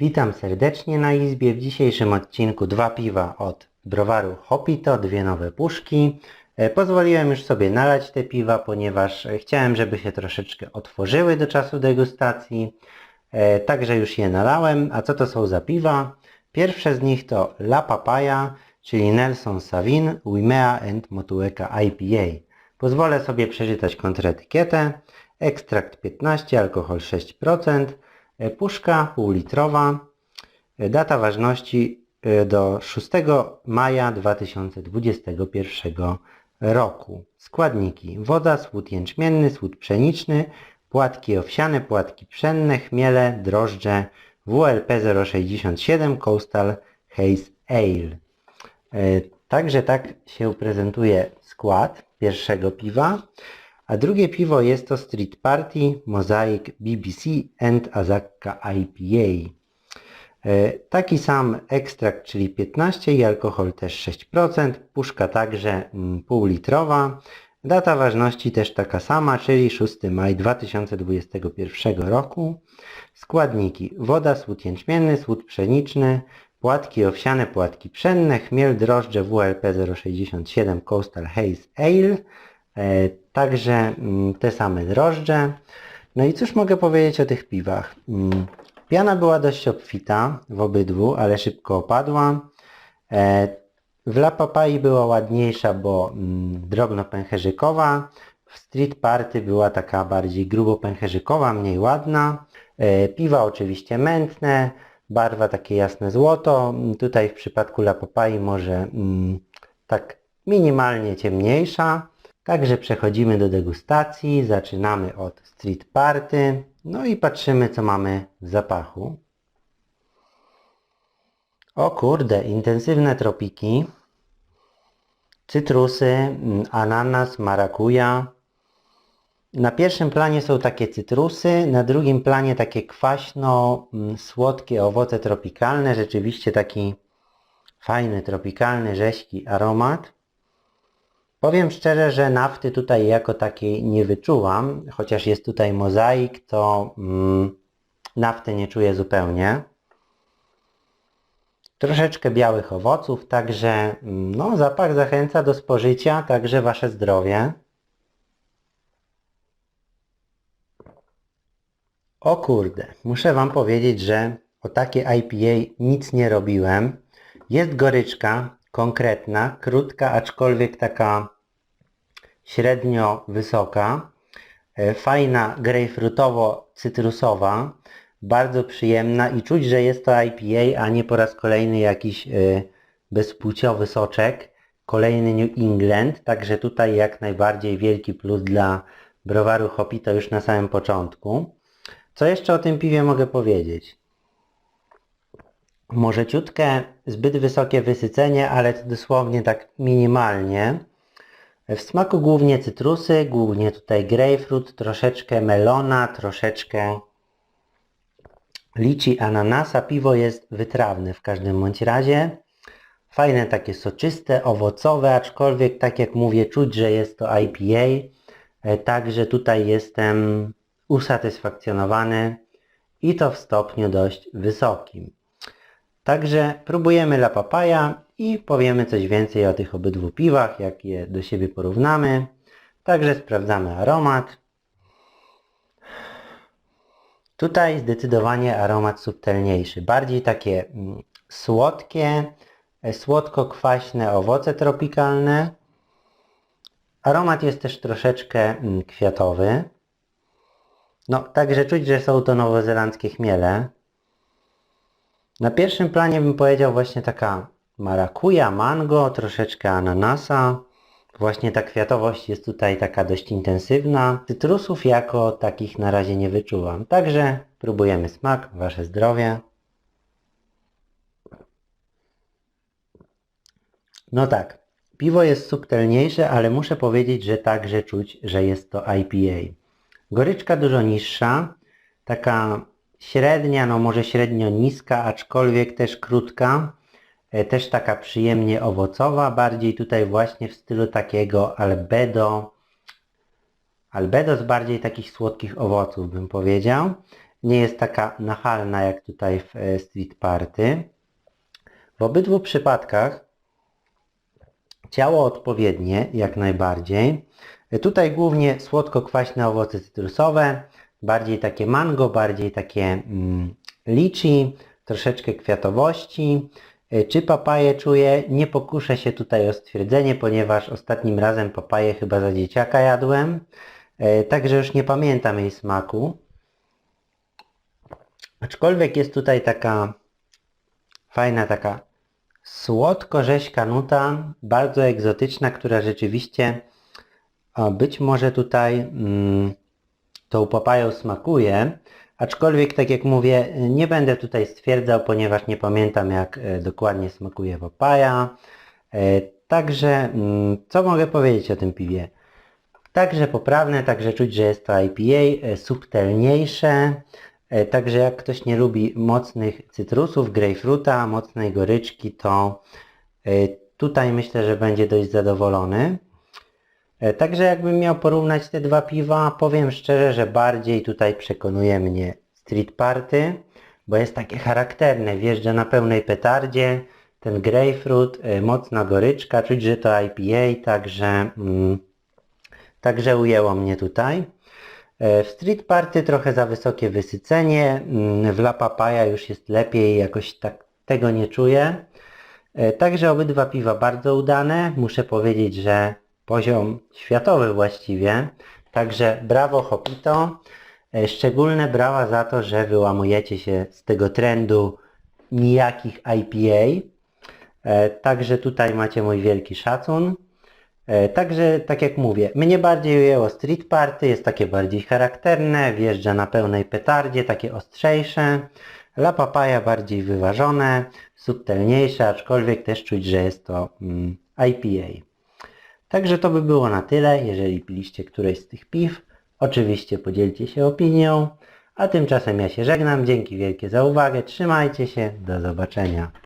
Witam serdecznie na izbie. W dzisiejszym odcinku dwa piwa od browaru Hopito, dwie nowe puszki. E, Pozwoliłem już sobie nalać te piwa, ponieważ e, chciałem, żeby się troszeczkę otworzyły do czasu degustacji. E, Także już je nalałem. A co to są za piwa? Pierwsze z nich to La Papaya, czyli Nelson Savin, Wimea and Motueka IPA. Pozwolę sobie przeczytać kontraetykietę. Ekstrakt 15, alkohol 6%, e, puszka półlitrowa, e, data ważności e, do 6 maja 2021 roku. Składniki: woda, słód jęczmienny, słód pszeniczny, płatki owsiane, płatki pszenne, chmiele, drożdże, WLP 067 Coastal Haze Ale. E, Także tak się prezentuje skład pierwszego piwa. A drugie piwo jest to Street Party Mosaic BBC and Azaka IPA. E, Taki sam ekstrakt, czyli 15 i alkohol też 6%, puszka także mm, półlitrowa. Data ważności też taka sama, czyli 6 maj 2021 roku. Składniki: woda, słód jęczmienny, słód pszeniczny, płatki owsiane, płatki pszenne, chmiel, drożdże WLP 067 Coastal Haze Ale, także mm, te same drożdże. No i cóż mogę powiedzieć o tych piwach? Mm, Piana była dość obfita w obydwu, ale szybko opadła. E, W La Papai była ładniejsza, bo mm, drobno pęcherzykowa. W Street Party była taka bardziej grubo pęcherzykowa, mniej ładna. E, Piwa oczywiście mętne, barwa takie jasne złoto. Tutaj w przypadku La Papai może tak minimalnie ciemniejsza. Także przechodzimy do degustacji. Zaczynamy od Street Party. No i patrzymy co mamy w zapachu. O kurde, intensywne tropiki. Cytrusy, mm, ananas, marakuja. Na pierwszym planie są takie cytrusy, na drugim planie takie kwaśno-słodkie owoce tropikalne. Rzeczywiście taki fajny, tropikalny, rześki aromat. Powiem szczerze, że nafty tutaj jako takiej nie wyczuwam, chociaż jest tutaj mozaik, to mm, nafty nie czuję zupełnie. Troszeczkę białych owoców, także mm, no, zapach zachęca do spożycia, także Wasze zdrowie. O kurde, muszę Wam powiedzieć, że o takie IPA nic nie robiłem. Jest goryczka, konkretna, krótka, aczkolwiek taka średnio wysoka. E, Fajna, grejpfrutowo-cytrusowa, bardzo przyjemna i czuć, że jest to IPA, a nie po raz kolejny jakiś e, bezpłciowy soczek. Kolejny New England, także tutaj jak najbardziej wielki plus dla browaru Hopito już na samym początku. Co jeszcze o tym piwie mogę powiedzieć? Może ciutkę zbyt wysokie wysycenie, ale to dosłownie tak minimalnie. W smaku głównie cytrusy, głównie tutaj grapefruit, troszeczkę melona, troszeczkę lici ananasa. Piwo jest wytrawne w każdym bądź razie. Fajne takie soczyste, owocowe, aczkolwiek tak jak mówię, czuć, że jest to IPA. E, Także tutaj jestem usatysfakcjonowany i to w stopniu dość wysokim. Także próbujemy La Papaya i powiemy coś więcej o tych obydwu piwach, jak je do siebie porównamy. Także sprawdzamy aromat. Tutaj zdecydowanie aromat subtelniejszy, bardziej takie mm, słodkie, e, słodko-kwaśne owoce tropikalne. Aromat jest też troszeczkę mm, kwiatowy. No, także czuć, że są to nowozelandzkie chmiele. Na pierwszym planie bym powiedział właśnie taka marakuja, mango, troszeczkę ananasa. Właśnie ta kwiatowość jest tutaj taka dość intensywna. Cytrusów jako takich na razie nie wyczuwam. Także próbujemy smak, Wasze zdrowie. No tak, piwo jest subtelniejsze, ale muszę powiedzieć, że także czuć, że jest to IPA. Goryczka dużo niższa, taka średnia, no może średnio niska, aczkolwiek też krótka, e, też taka przyjemnie owocowa, bardziej tutaj właśnie w stylu takiego albedo, albedo z bardziej takich słodkich owoców bym powiedział. nie jest taka nachalna jak tutaj w e, Street Party. W obydwu przypadkach ciało odpowiednie jak najbardziej. E, Tutaj głównie słodko-kwaśne owoce cytrusowe, bardziej takie mango, bardziej takie mm, liczy, troszeczkę kwiatowości. E, Czy papaję czuję? Nie pokuszę się tutaj o stwierdzenie, ponieważ ostatnim razem papaję chyba za dzieciaka jadłem. E, Także już nie pamiętam jej smaku. Aczkolwiek jest tutaj taka fajna taka słodko-rzeźka nuta, bardzo egzotyczna, która rzeczywiście być może tutaj mm, tą papają smakuje, aczkolwiek tak jak mówię, nie będę tutaj stwierdzał, ponieważ nie pamiętam jak e, dokładnie smakuje papaja. E, Także mm, co mogę powiedzieć o tym piwie? Także poprawne, także czuć, że jest to IPA, e, subtelniejsze. Także jak ktoś nie lubi mocnych cytrusów, grejpfruta, mocnej goryczki, to tutaj myślę, że będzie dość zadowolony. E, Także jakbym miał porównać te dwa piwa, powiem szczerze, że bardziej tutaj przekonuje mnie Street Party, bo jest takie charakterne, wjeżdża na pełnej petardzie, ten grapefruit, e, mocna goryczka, czuć, że to IPA, także, mm, także ujęło mnie tutaj. E, W Street Party trochę za wysokie wysycenie, mm, w La Papaya już jest lepiej, jakoś tak tego nie czuję. Także obydwa piwa bardzo udane. Muszę powiedzieć, że poziom światowy właściwie. Także brawo Hopito. E, Szczególne brawa za to, że wyłamujecie się z tego trendu nijakich IPA. E, Także tutaj macie mój wielki szacun. E, Także, tak jak mówię, mnie bardziej ujęło Street Party, jest takie bardziej charakterne, wjeżdża na pełnej petardzie, takie ostrzejsze. La Papaya bardziej wyważone, subtelniejsze, aczkolwiek też czuć, że jest to mm, IPA. Także to by było na tyle. Jeżeli piliście któreś z tych piw, oczywiście podzielcie się opinią. A tymczasem ja się żegnam. Dzięki wielkie za uwagę. Trzymajcie się. Do zobaczenia.